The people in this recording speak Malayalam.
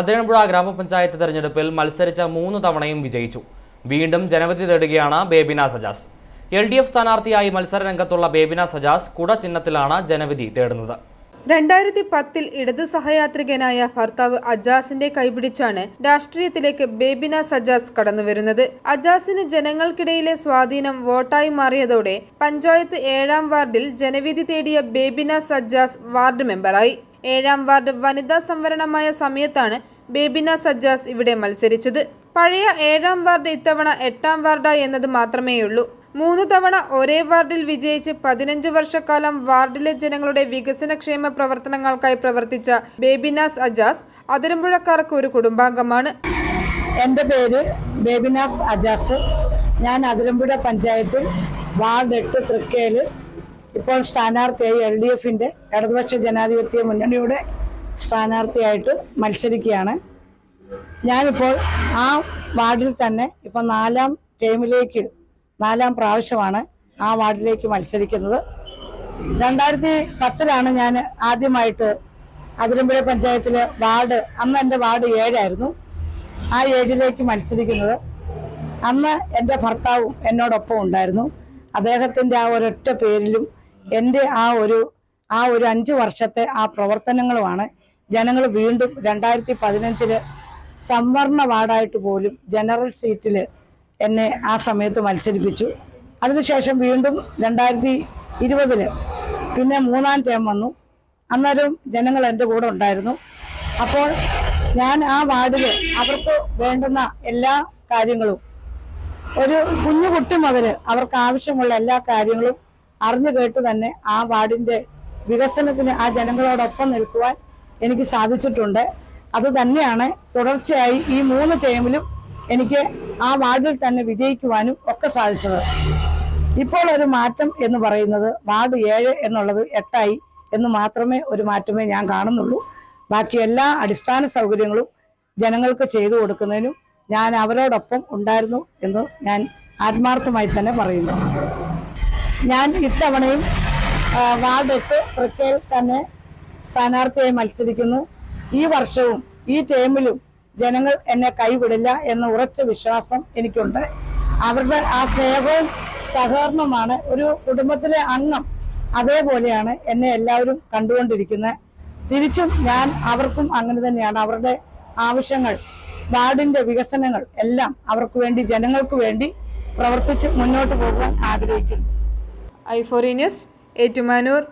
അതിരമ്പുഴ ഗ്രാമപഞ്ചായത്ത് തെരഞ്ഞെടുപ്പിൽ മത്സരിച്ച മൂന്ന് തവണയും വിജയിച്ചു. വീണ്ടും ജനവിധി തേടുകയാണ് Bebina Sajas. L D F സ്ഥാനാർത്ഥിയായി മത്സരരംഗത്തുള്ള ബേബിന സജാസ് കുട ചിഹ്നത്തിലാണ് ജനവിധി തേടുന്നത്. രണ്ടായിരത്തി പത്തിൽ ഇടത് സഹയാത്രികനായ ഭർത്താവ് അജാസിന്റെ കൈപിടിച്ചാണ് രാഷ്ട്രീയത്തിലേക്ക് ബേബിന സജാസ് കടന്നുവരുന്നത് അജാസിന് ജനങ്ങൾക്കിടയിലെ സ്വാധീനം വോട്ടായി മാറിയതോടെ പഞ്ചായത്ത് ഏഴാം വാർഡിൽ ജനവിധി തേടിയ ബേബിന സജാസ് വാർഡ് മെമ്പറായി. ഏഴാം വാർഡ് വനിതാ സംവരണമായ സമയത്താണ് ബേബിന സജ്ജാസ് ഇവിടെ മത്സരിച്ചത്. പഴയ ഏഴാം വാർഡ് ഇത്തവണ എട്ടാം വാർഡായി എന്നത് മാത്രമേയുള്ളൂ. മൂന്ന് തവണ ഒരേ വാർഡിൽ വിജയിച്ച് പതിനഞ്ച് വർഷക്കാലം വാർഡിലെ ജനങ്ങളുടെ വികസനക്ഷേമ പ്രവർത്തനങ്ങൾക്കായി പ്രവർത്തിച്ച ബേബിനാസ് അജാസ് അതിരമ്പുഴക്കാർക്ക് ഒരു കുടുംബാംഗമാണ്. എന്റെ പേര് ബേബിനാസ് അജാസ് ഞാൻ അതിരമ്പുഴ പഞ്ചായത്തിൽ വാർഡ് എട്ട് തൃക്കയിൽ ഇപ്പോൾ സ്ഥാനാർത്ഥിയായി എൽ ഡി എഫിന്റെ ഇടതുപക്ഷ ജനാധിപത്യ മുന്നണിയുടെ സ്ഥാനാർത്ഥിയായിട്ട് മത്സരിക്കുകയാണ്. ഞാനിപ്പോൾ ആ വാർഡിൽ തന്നെ ഇപ്പോൾ നാലാം ടൈമിലേക്ക് നാലാം പ്രാവശ്യമാണ് ആ വാർഡിലേക്ക് മത്സരിക്കുന്നത്. രണ്ടായിരത്തി പത്തിലാണ് ഞാൻ ആദ്യമായിട്ട് അതിരമ്പുഴ പഞ്ചായത്തിലെ വാർഡ് അന്ന് എന്റെ വാർഡ് ഏഴായിരുന്നു. ആ ഏഴിലേക്ക് മത്സരിക്കുന്നത്. അന്ന് എന്റെ ഭർത്താവും എന്നോടൊപ്പം ഉണ്ടായിരുന്നു. അദ്ദേഹത്തിന്റെ ആ ഒരൊറ്റ പേരിലും എന്റെ ആ ഒരു ആ ഒരു അഞ്ച് വർഷത്തെ ആ പ്രവർത്തനങ്ങളുമാണ് ജനങ്ങൾ വീണ്ടും രണ്ടായിരത്തി പതിനഞ്ചിൽ സംവരണ വാർഡായിട്ട് പോലും ജനറൽ സീറ്റിൽ എന്നെ ആ സമയത്ത് മത്സരിപ്പിച്ചു. അതിനുശേഷം വീണ്ടും രണ്ടായിരത്തി ഇരുപതിൽ പിന്നെ മൂന്നാം ടേം വന്നു. അന്നേരം ജനങ്ങൾ എന്റെ കൂടെ ഉണ്ടായിരുന്നു. അപ്പോൾ ഞാൻ ആ വാർഡിൽ അവർക്ക് വേണ്ടുന്ന എല്ലാ കാര്യങ്ങളും ഒരു കുഞ്ഞു കുട്ടി മുതൽ അവർക്ക് ആവശ്യമുള്ള എല്ലാ കാര്യങ്ങളും അറിഞ്ഞു കേട്ട് തന്നെ ആ വാർഡിന്റെ വികസനത്തിന് ആ ജനങ്ങളോടൊപ്പം നിൽക്കുവാൻ എനിക്ക് സാധിച്ചിട്ടുണ്ട്. അത് തന്നെയാണ് തുടർച്ചയായി ഈ മൂന്ന് ടൈമിലും എനിക്ക് ആ വാർഡിൽ തന്നെ വിജയിക്കുവാനും ഒക്കെ സാധിച്ചത്. ഇപ്പോൾ ഒരു മാറ്റം എന്ന് പറയുന്നത് വാർഡ് ഏഴ് എന്നുള്ളത് എട്ടായി എന്ന് മാത്രമേ ഒരു മാറ്റമേ ഞാൻ കാണുന്നുള്ളൂ. ബാക്കി എല്ലാ അടിസ്ഥാന സൗകര്യങ്ങളും ജനങ്ങൾക്ക് ചെയ്തു കൊടുക്കുന്നതിനും ഞാൻ അവരോടൊപ്പം ഉണ്ടായിരുന്നു എന്ന് ഞാൻ ആത്മാർത്ഥമായി തന്നെ പറയുന്നു. ഞാൻ ഇത്തവണയും വാർഡ് എട്ട് തൃക്കയിൽ തന്നെ സ്ഥാനാർത്ഥിയായി മത്സരിക്കുന്നു. ഈ വർഷവും ഈ ടൈമിലും ജനങ്ങൾ എന്നെ കൈവിടില്ല എന്ന ഉറച്ച വിശ്വാസം എനിക്കുണ്ട്. അവരുടെ ആ സ്നേഹവും സഹകരണമാണ് ഒരു കുടുംബത്തിലെ അംഗം അതേപോലെയാണ് എന്നെ എല്ലാവരും കണ്ടുകൊണ്ടിരിക്കുന്നത്. തിരിച്ചും ഞാൻ അവർക്കും അങ്ങനെ തന്നെയാണ്. അവരുടെ ആവശ്യങ്ങൾ വാർഡിന്റെ വികസനങ്ങൾ എല്ലാം അവർക്ക് വേണ്ടി ജനങ്ങൾക്ക് വേണ്ടി പ്രവർത്തിച്ച് മുന്നോട്ട് പോകാൻ ആഗ്രഹിക്കുന്നു. ഐഫോറി ഏറ്റുമാനൂർ